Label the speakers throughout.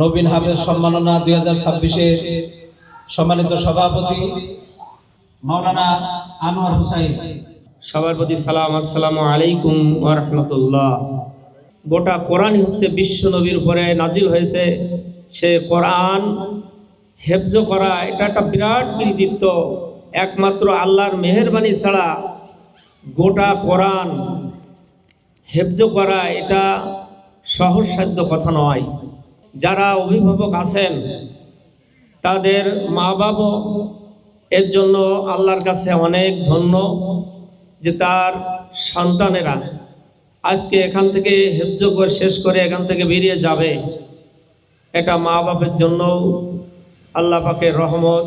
Speaker 1: নবীন হাফেজ সম্মাননা দুই হাজার ছাব্বিশের সম্মানিত সভাপতি মাওলানা আনোয়ার হুসাইন।
Speaker 2: সবার প্রতি সালাম, আসসালামু আলাইকুম ওরহমতুল্লাহ গোটা কোরআনই হচ্ছে বিশ্ব নবীর উপরে নাজিল হয়েছে। সে কোরআন হেফজ করা, এটা একটা বিরাট কৃতিত্ব। একমাত্র আল্লাহর মেহেরবানি ছাড়া গোটা কোরআন হেফজ করা, এটা সহজসাধ্য কথা নয়। যারা অভিভাবক আছেন, তাদের মা বাবা এর জন্য আল্লাহর কাছে অনেক ধন্য যে তার সন্তানেরা আজকে এখান থেকে হেফজ করে শেষ করে এখান থেকে বেরিয়ে যাবে। এটা মা বাপের জন্য আল্লাহ পাকের রহমত।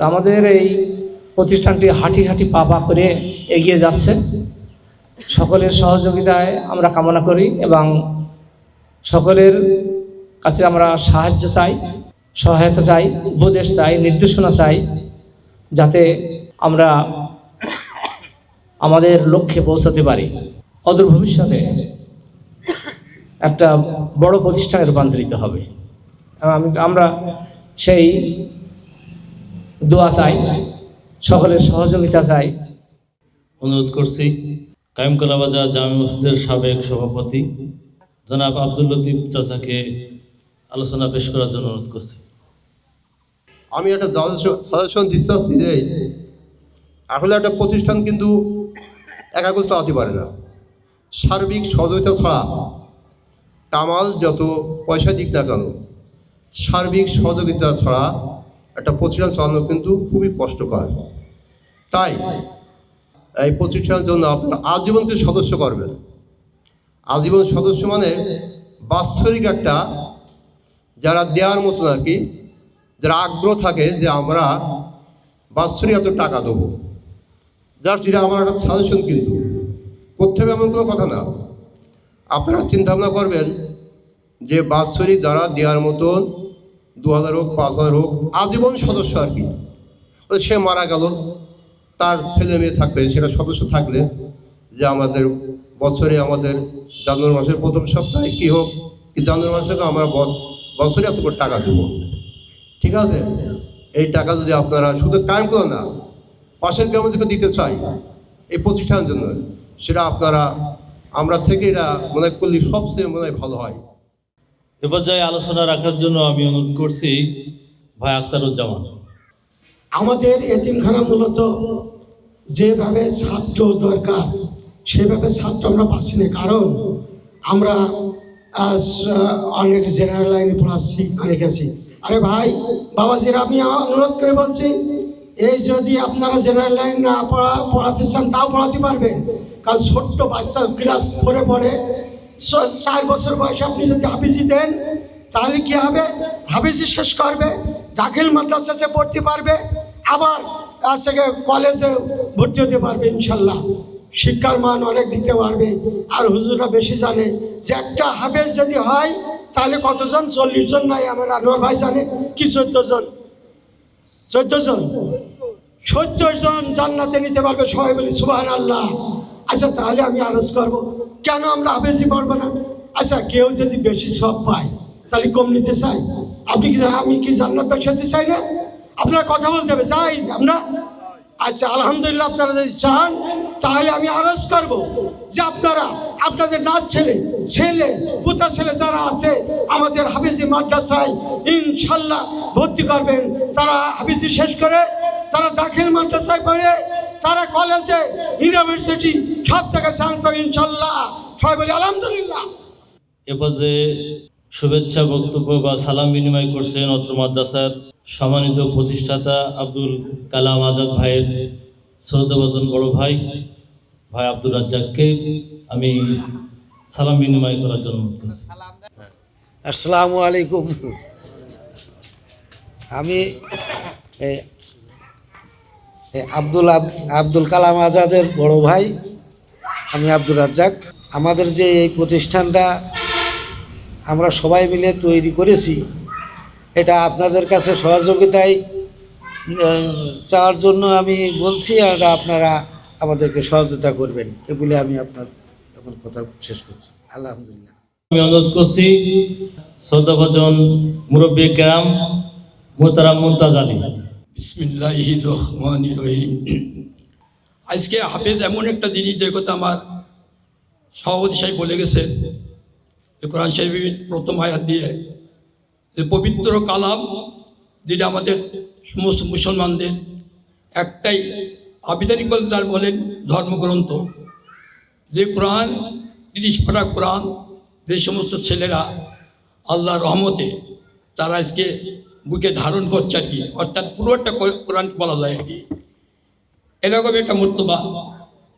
Speaker 3: আমাদের এই প্রতিষ্ঠানটি হাঁটি হাঁটি পা পা করে এগিয়ে যাচ্ছে। সকলের সহযোগিতায় আমরা কামনা করি এবং সকলের কাছে আমরা সাহায্য চাই, সহায়তা চাই, উপদেশ চাই, নির্দেশনা চাই, যাতে আমরা আমাদের লক্ষ্যে পৌঁছাতে পারি। অদূর ভবিষ্যতে একটা বড় প্রতিষ্ঠানে রূপান্তরিত হবে। আমি, আমরা সেই দোয়া চাই, সকলের সহযোগিতা চাই।
Speaker 4: অনুরোধ করছি, কায়েমকলা বাজার জামে মসজিদের সাবেক সভাপতি জনাব আব্দুল লতিফ চাচাকে আলোচনা পেশ করার জন্য অনুরোধ করছি।
Speaker 5: আমি একটা সাজেশন দিতে চাচ্ছি যে, আসলে একটা প্রতিষ্ঠান কিন্তু একাগ্র চালাতে পারে না। সার্বিক সহযোগিতা ছাড়া কামাল যত পয়সা দিক না কেন, সার্বিক সহযোগিতা ছাড়া একটা প্রতিষ্ঠান চালানো কিন্তু খুবই কষ্টকর। তাই এই প্রতিষ্ঠানের জন্য আপনার আজীবনকে সদস্য করবেন। আজীবন সদস্য মানে বাৎসরিক একটা যারা দেওয়ার মতন আর কি, যারা আগ্রহ থাকে যে আমরা বাৎসরিক এত টাকা দেবো। জাস্ট এটা আমার একটা সাজেশন কিন্তু করতে হবে এমন কোনো কথা না। আপনারা চিন্তা ভাবনা করবেন যে বাৎসরিক দ্বারা দেওয়ার মতন দু হাজার হোক, পাঁচ হাজার হোক, আজীবন সদস্য আর কি। সে মারা গেল, তার ছেলে মেয়ে থাকবে, সেটা সদস্য থাকলে যে আমাদের বছরে আমাদের জানুয়ারি মাসের প্রথম সপ্তাহে কি হোক, কি জানুয়ারি মাসে আমরা বছরে এত করে টাকা দেবো। ঠিক আছে? এই টাকা যদি আপনারা শুধু কায়েম করেন না পাশের গ্রামে থেকে দিতে চাই এই প্রতিষ্ঠানের জন্য সেটা আপনারা আমরা থেকে এটা মনে হয় করলে সবচেয়ে মনে হয় ভালো হয়।
Speaker 4: এ পর্যায়ে আলোচনা রাখার জন্য আমি অনুরোধ করছি ভাই আখতারুজ্জামান।
Speaker 6: আমাদের এতিমখানা মূলত যেভাবে ছাত্র দরকার সেভাবে ছাত্র আমরা পাচ্ছি না। কারণ আমরা অনেক জেনারেল লাইনে পড়াচ্ছি অনেক আছি আরে ভাই বাবাজিরা আমি অনুরোধ করে বলছি, এই যদি আপনারা জেনারেল লাইন না পড়া, পড়াতে চান, তাও পড়াতে পারবেন। কারণ ছোট্ট বাচ্চা ক্লাস ফোরে পড়ে চার বছর বয়সে আপনি যদি হাফিজি দেন, তাহলে কি হবে? হাফিজি শেষ করবে, দাখিল মাদ্রাসাতে পড়তে পারবে, আবার আজ থেকে কলেজে ভর্তি হতে পারবে, ইনশাল্লাহ। শিক্ষার মান অনেক দিতে পারবে। আর হুজুররা বেশি জানে যে একটা হাফেজ যদি হয়, তাহলে কতজন, চল্লিশ জন নাই? আমার আনোয়ার ভাই জানে। কি চোদ্দ জন? চোদ্দ জন? সত্তর জন জান্নাতে নিতে পারবে সবাই বলি সুবাহ আল্লাহ আচ্ছা তাহলে আমি আরজ করব। কেন আমরা আবেজি পারব না? আচ্ছা কেউ যদি বেশি সব পায়, তাহলে কম নিতে চাই আপনি কি আমি কি জান্নাত পেছাতে চাই না? আপনার কথা বলতে হবে। চাই আমরা আচ্ছা আলহামদুলিল্লাহ, আপনারা যদি চান তাহলে আমি আরজ করব যে আপনারা, আপনাদের নাচ ছেলে ছেলে পুতা ছেলে যারা আছে, আমাদের হাফিজি মাদ্রাসায় ইনশাল্লাহ ভর্তি করবেন। তারা হাফিজি শেষ করে, তারা দাখিল মাদ্রাসায় পড়ে, তারা কলেজে, ইউনিভার্সিটি, সব জায়গায় চান্স পাবে ইনশাল্লাহ। সবাই বলি, আলহামদুলিল্লাহ।
Speaker 4: এ পর্যায়ে শুভেচ্ছা, বক্তব্য বা সালাম বিনিময় করছেন অত্র মাদ্রাসার সম্মানিত প্রতিষ্ঠাতা আব্দুল কালাম আজাদ ভাইয়ের শ্রদ্ধাভাজন বড় ভাই। ভাই আব্দুল রাজ্জাককে আমি সালাম বিনিময় করার জন্য
Speaker 7: আসসালামু আলাইকুম। আমি আব্দুল আব- আব্দুল কালাম আজাদের বড় ভাই, আমি আব্দুর রাজ্জাক। আমাদের যে এই প্রতিষ্ঠানটা আমরা সবাই মিলে তৈরি করেছি, এটা আপনাদের কাছে সহযোগিতায় চাওয়ার জন্য আমি বলছি, আর আপনারা আমাদেরকে সহযোগিতা করবেন। এগুলি আমি আপনার আমার কথা শেষ করছি। আলহামদুলিল্লাহ।
Speaker 4: আমি অনুরোধ করছি শ্রদ্ধাভাজন মুরব্বী গ্রাম মোহতারাম মুমতাজ আলী
Speaker 8: বিসমিল্লাহ রহমান রহিম। আজকে হাফেজ এমন একটা জিনিস যে কথা আমার সভাপতি সাহেব বলে গেছেন যে কোরআন শরীফের প্রথম আয়াত দিয়ে যে পবিত্র কালাম যেটা আমাদের সমস্ত মুসলমানদের একটাই আবিধানিক বলে যার বলেন ধর্মগ্রন্থ। যে কোরআন, তিরিশ পারা কোরআন যে সমস্ত ছেলেরা আল্লাহ রহমতে তারা আজকে বুকে ধারণ করছে আর কি। অর্থাৎ পুরোটা কো- কোরআন বলা যায় আর কি। এরকম একটা মর্তবা।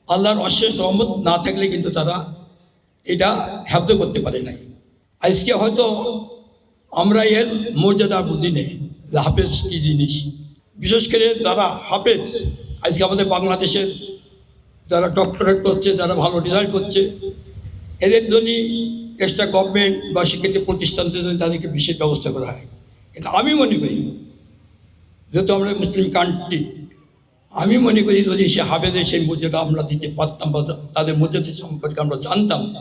Speaker 8: আল্লাহর অশেষ রহমত না থাকলে কিন্তু তারা এটা হ্যাব্দ করতে পারে নাই। আজকে হয়তো আমরা এর মর্যাদা বুঝি নেই। হাফেজ কী জিনিস? বিশেষ করে যারা হাফেজ আজকে আমাদের বাংলাদেশের যারা ডক্টরেট করছে, যারা ভালো রেজাল্ট করছে, এদের জন্যই এক্সট্রা গভর্নমেন্ট বা স্বীকৃতি প্রতিষ্ঠানদের জন্য তাদেরকে বিশেষ ব্যবস্থা করা হয়। কিন্তু আমি মনে করি, যেহেতু আমরা মুসলিম কান্ট্রি আমি মনে করি যদি সে হাফেজের সেই মর্যাদা আমরা দিতে পারতাম বা তাদের মর্যাদা সম্পর্কে আমরা জানতাম,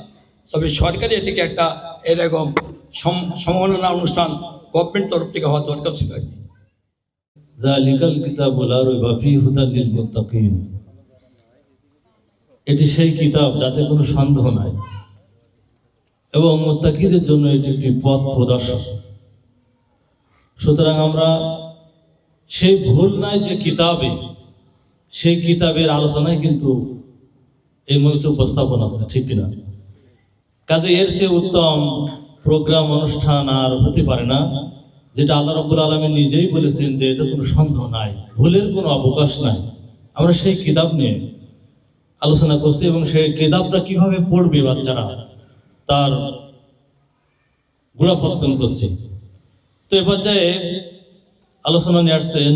Speaker 8: তবে সরকারি থেকে একটা এরকম সম- সম্মাননা অনুষ্ঠান গভর্নমেন্ট তরফ থেকে হওয়া দরকার ছিল আর কি।
Speaker 4: যালিকাল কিতাবুল লা হুদাল লিল মুত্তাকিন এটি সেই কিতাব যাতে কোনো সন্দেহ নাই। এবং মুত্তাকিদের জন্য এটি একটি পথ প্রদর্শক সুতরাং আমরা সেই ভুল নাই যে কিতাবে, সেই কিতাবের আলোচনায় কিন্তু এই মঞ্চে উপস্থাপন আছে, ঠিক কিনা? কাজে এর চেয়ে উত্তম প্রোগ্রাম, অনুষ্ঠান আর হতে পারে না। যেটা আল্লাহ রব্বুল আলমী নিজেই বলেছেন যে এতে কোনো সন্দেহ নাই, ভুলের কোনো অবকাশ নাই। আমরা সেই কিতাব নিয়ে আলোচনা করছি এবং সেই কিতাবটা কীভাবে পড়বে বাচ্চারা, তার গোড়াপত্তন করছি। তো এ পর্যায়ে আলোচনা নিয়ে আসছেন,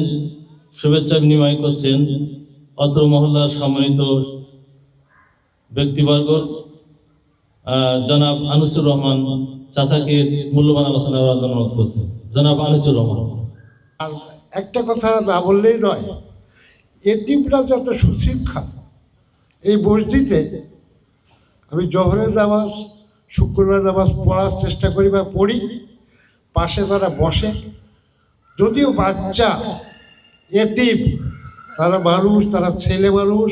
Speaker 4: শুভেচ্ছা বিনিময় করছেন অত্র মহল্লার সম্মানিত ব্যক্তিবর্গ জনাব আনিসুর রহমান চাচাকে মূল্যবান আলোচনা করার জন্য অনুরোধ করছি। জনাব আনিসুর রহমান।
Speaker 9: আর একটা কথা না বললেই নয় এতিমরা যত সুশিক্ষা এই মসজিদে আমি জহরের নামাজ শুক্রবার নামাজ পড়ার চেষ্টা করি বা পড়ি, পাশে তারা বসে, যদিও বাচ্চা, এতিম, তারা মানুষ, তারা ছেলে মানুষ,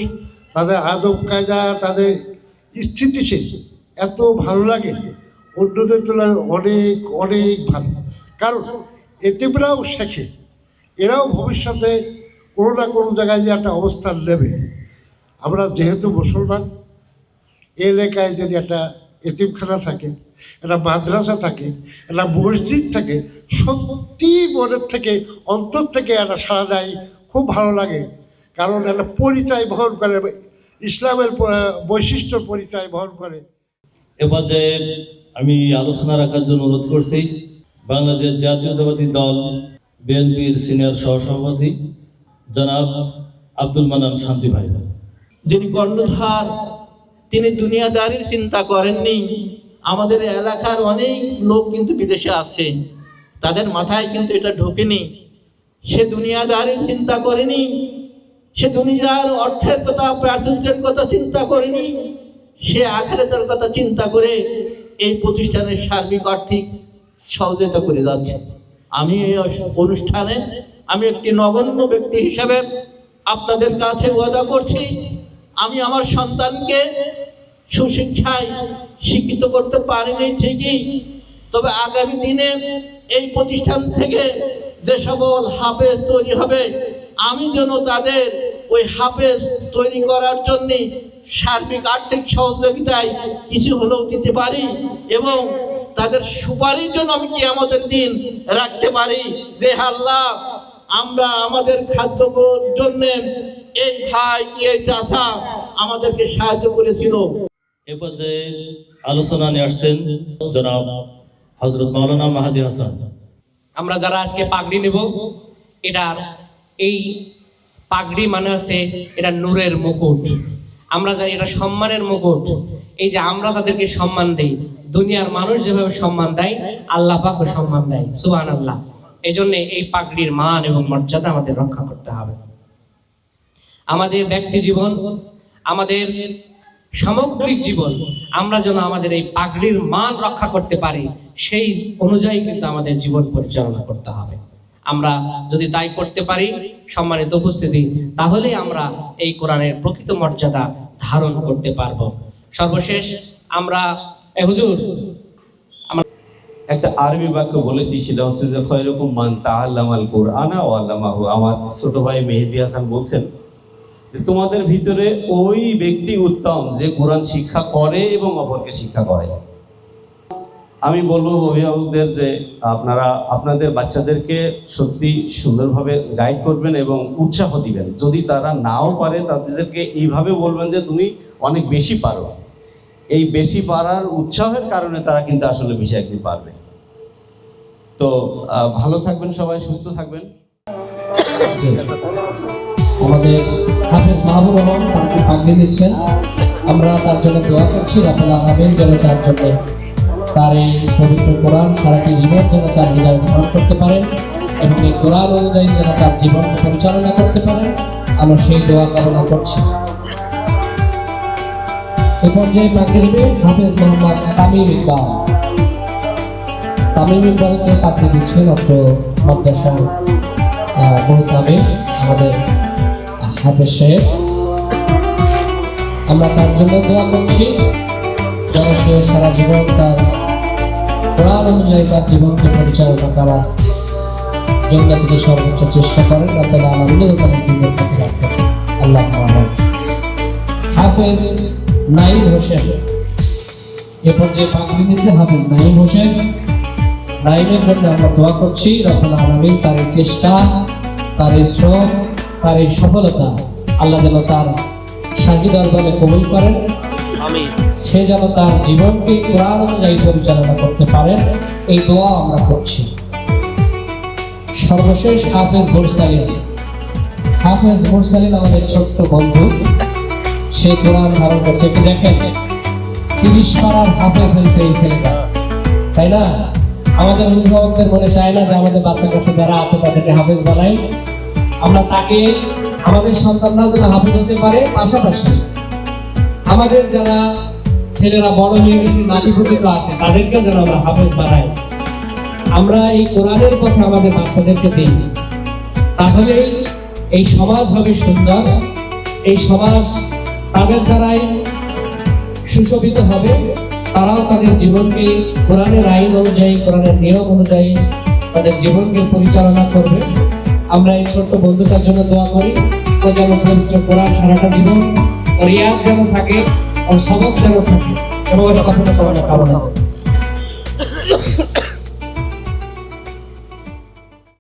Speaker 9: তাদের আদব কায়দা, তাদের স্থিতিশীল, এত ভালো লাগে। অন্যদের তুলনায় অনেক অনেক ভালো। কারণ এতিমরাও শেখে। এরাও ভবিষ্যতে কোনো না কোনো জায়গায় যে একটা অবস্থান নেবে। আমরা যেহেতু মুসলমান এলাকায় যদি একটা এতিমখানা থাকে, একটা মাদ্রাসা থাকে, একটা মসজিদ থাকে, সত্যি মনের থেকে, অন্তর থেকে একটা সাড়া দেয়, খুব ভালো লাগে। কারণ একটা পরিচয় বহন করে, ইসলামের বৈশিষ্ট্য পরিচয় বহন করে।
Speaker 4: এ পর্যায়ে আমি আলোচনা রাখার জন্য অনুরোধ করছি, বাংলাদেশ জাতীয়তাবাদী দল, বিএনপির সিনিয়র সহসভাপতি, জনাব আব্দুল মানান শান্তি ভাই।
Speaker 10: যিনি কর্ণধার, তিনি দুনিয়াদারির চিন্তা করেননি। আমাদের এলাকার অনেক লোক কিন্তু বিদেশে আছে। তাদের মাথায় কিন্তু এটা ঢোকেনি। সে দুনিয়াদারির চিন্তা করেনি। সে দুনিয়ার অর্থের কথা, প্রাচুর্যের কথা চিন্তা করেনি। সে আখেরাতের কথা চিন্তা করে এই প্রতিষ্ঠানের সার্বিক আর্থিক সহযোগিতা করে যাচ্ছে। আমি এই অনুষ্ঠানে আমি একটি নগণ্য ব্যক্তি হিসাবে আপনাদের কাছে ওয়াদা করছি, আমি আমার সন্তানকে সুশিক্ষায় শিক্ষিত করতে পারিনি ঠিকই, তবে আগামী দিনে এই প্রতিষ্ঠান থেকে যে সকল হাফেজ তৈরি হবে, আমি যেন তাদের ওই হাফেজ তৈরি করার জন্য সার্বিক আর্থিক সহযোগিতায় কিছু হলেও দিতে পারি এবং তাদের সুপারির জন্য আমি কি আমাদের দিন রাখতে পারি। যে আল্লাহ আমরা আমাদের খাদ্য জন্য এই ভাই কি এই চাচা আমাদেরকে সাহায্য করেছিল।
Speaker 4: এ পর্যায়ে আলোচনা নিয়ে আসছেন জনাব হজরত মাওলানা মাহাদি হাসান।
Speaker 3: আমরা যারা আজকে পাগড়ি নেব এটার এই পাগড়ি মানে হচ্ছে এটা নূরের মুকুট। আমরা জানি এটা সম্মানের মুকুট। এই যে আমরা তাদেরকে সম্মান দেই, দুনিয়ার মানুষ যেভাবে সম্মান দেয়, আল্লাহ পাকও সম্মান দেয় সুবান আল্লাহ এই জন্য এই পাগড়ির মান এবং মর্যাদা আমাদের রক্ষা করতে হবে। আমাদের ব্যক্তি জীবন, আমাদের সামগ্রিক জীবন, আমরা যেন আমাদের এই পাগড়ির মান রক্ষা করতে পারি, সেই অনুযায়ী কিন্তু আমাদের জীবন পরিচালনা করতে হবে। আমরা যদি তাই করতে পারি সম্মানিত উপস্থিতি, তাহলে আমরা এই কোরআনের প্রকৃত মর্যাদা ধারণ করতে পারব। সর্বশেষ আমরা হুজুর,
Speaker 11: একটা আরবি বাক্য বলেছি, সেটা হচ্ছে যে, খয়রকম মান তাআল্লামাল কুরআনা ও আল্লামাহু। আমার ছোট ভাই মেহেদি হাসান বলছেন যে, তোমাদের ভিতরে ওই ব্যক্তি উত্তম যে কোরআন শিক্ষা করে এবং অপরকে শিক্ষা করে। আমি বলব অভিভাবকদের যে আপনারা, আপনাদের বাচ্চাদেরকে সত্যি সুন্দরভাবে গাইড করবেন এবং উৎসাহ দিবেন। যদি তারা নাও পারে, তাদেরকে এইভাবে বলবেন যে তুমি অনেক বেশি পারো। এই বেশি পারার উৎসাহের কারণে তারা কিন্তু আসলে বেশি একদিন পারবে। তো ভালো থাকবেন সবাই, সুস্থ থাকবেন।
Speaker 3: আমরা তার জন্য দোয়া করছি। রাফেল আলমিন যেন তার জন্য তার এই পবিত্র কোরআন সারাটি জীবন যেন তার হৃদয় ধারণ করতে পারেন এবং এই কোরআন অনুযায়ী যেন তার জীবনকে পরিচালনা করতে পারেন। আমরা সেই দোয়া কামনা করছি। এ পর্যায়ে দেবে হাফেজ মোহাম্মদ তামিম ইকবাল। তামিম ইকবালকে পাগড়ি দিচ্ছেন অত্র মাদ্রাসার আহ, বহুত আমির আমাদের হাফেজ সাহেব। আমরা তার জন্য দোয়া করছি। যেন সে সারা জীবন তার অনুযায়ী তার জীবনকে পরিচালনা করার জন্য তিনি সর্বোচ্চ চেষ্টা করেন। আপনারা আলমিনও তাদের দিনের পথে রাখেন। আল্লাহ হাফেজ নাইম হোসেন। এ পর্যায়ে পাগড়ি নিচ্ছে হাফেজ নাইম হোসেন। নাইমের জন্য আমরা দোয়া করছি, রব্বুল আলামিন তার চেষ্টা, তার এই শ্রম, তার এই সফলতা আল্লাহ যেন তার শাহী দরবারে কবুল করেন। সে যেন তার জীবনকে কোরআন অনুযায়ী পরিচালনা করতে পারেন এই দোয়া আমরা করছি। সর্বশেষ হাফেজ মুরসালিন। হাফেজ মুরসালিন আমাদের ছোট্ট বন্ধু, সে কোরআন ধারণ করছে একটু দেখেন, তিরিশ পাড়ার হাফেজ হয়েছে এই ছেলেটা তাই না? আমাদের অভিভাবকদের মনে চায় না যে আমাদের বাচ্চা কাচ্চা যারা আছে তাদেরকে হাফেজ বানাই। আমরা তাকে, আমাদের সন্তানরা যেন হাফেজ হতে পারে, পাশাপাশি আমাদের যারা ছেলেরা বড় হয়ে গেছে, নাতি পুতিত আছে, তাদেরকে যেন আমরা হাফেজ বানাই। আমরা এই কোরআনের পথে আমাদের বাচ্চাদেরকে দিই। তাহলেই এই সমাজ হবে সুন্দর। এই সমাজ তাদের দ্বারাই সুশোভিত হবে। তারাও তাদের জীবনকে কোরআনের আইন অনুযায়ী, কোরআনের নিয়ম অনুযায়ী তাদের জীবনকে পরিচালনা করবে। আমরা এই ছোট্ট বন্ধুটার জন্য দোয়া করি। ও যেন পবিত্র কোরআন সারাটা জীবন ওর ইয়াদ যেন থাকে ওর সবক যেন থাকে। এবং কামনা করি।